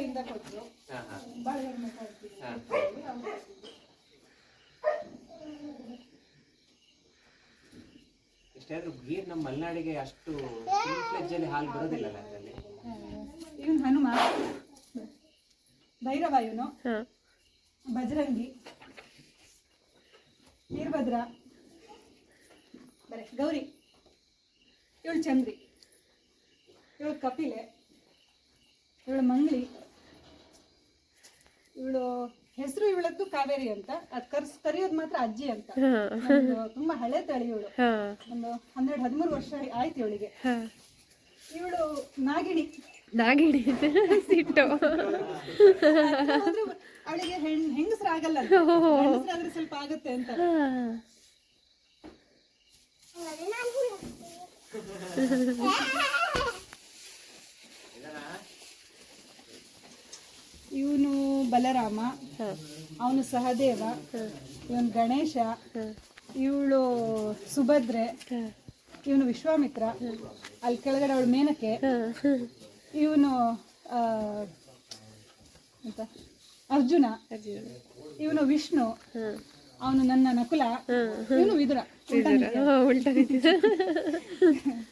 ಅಲ್ಲಿಂದ ಕೊಟ್ಟರು ಹಾ ಹಾ. ಬಾಳೆಹಣ್ಣು ಕೊಡ್ತೀವಿ. ಎಷ್ಟಾದ್ರೂ ಗೀರ್ ನಮ್ಮ ಮಲೆನಾಡಿಗೆ ಅಷ್ಟು ಅಲ್ಲಿ ಹಾಲು ಬರೋದಿಲ್ಲಲ್ಲ ಅದರಲ್ಲಿ? ಇವನು ಹನುಮ. ಭೈರವ ಇವನು. ಹಾ. ಬಜರಂಗಿ ವೀರಭದ್ರ. ಬರೆ ಗೌರಿ. ಇವಳು ಚಂದ್ರಿ. ಇವಳು ಕಪಿಲೆ. ಇವಳು ಮಂಗ್ಳಿ ಇವಳು ಹೆಸರು ಇವಳದ್ದು ಕಾವೇರಿ ಅಂತ. ಅದು ಕರ್ಸ್ ಕರೆಯೋದ್ ಮಾತ್ರ ಅಜ್ಜಿ ಅಂತ. ನಮ್ದು ತುಂಬಾ ಹಳೆ ತಳಿ ಇವಳು. ಒಂದು ಹನ್ನೆರಡು ಹದಿಮೂರು ವರ್ಷ ಆಯ್ತು ಇವಳಿಗೆ. ಇವಳು ನಾಗಿಣಿ. ನಾಗಿಣಿ. ಸಿಟ್ಟು. ಅವಳಿಗೆ ಹೆಣ್ ಹೆಂಗಸರಾಗಲ್ಲ ಹೆಂಗಸರಾದ್ರೆ ಸ್ವಲ್ಪ ಆಗುತ್ತೆ ಅಂತ. ಇವನು ಬಲರಾಮ ಅವನು ಸಹದೇವ ಇವನು ಗಣೇಶ ಇವಳು ಸುಭದ್ರೆ ಇವನು ವಿಶ್ವಾಮಿತ್ರ ಅಲ್ಲಿ ಕೆಳಗಡೆ ಅವಳು ಮೇನಕೆ ಇವನು ಅಂತ ಅರ್ಜುನ ಇವನು ವಿಷ್ಣು ಅವನು ನನ್ನ ನಕುಲ ಇವನು ವಿದುರ ಉಲ್ಟಾ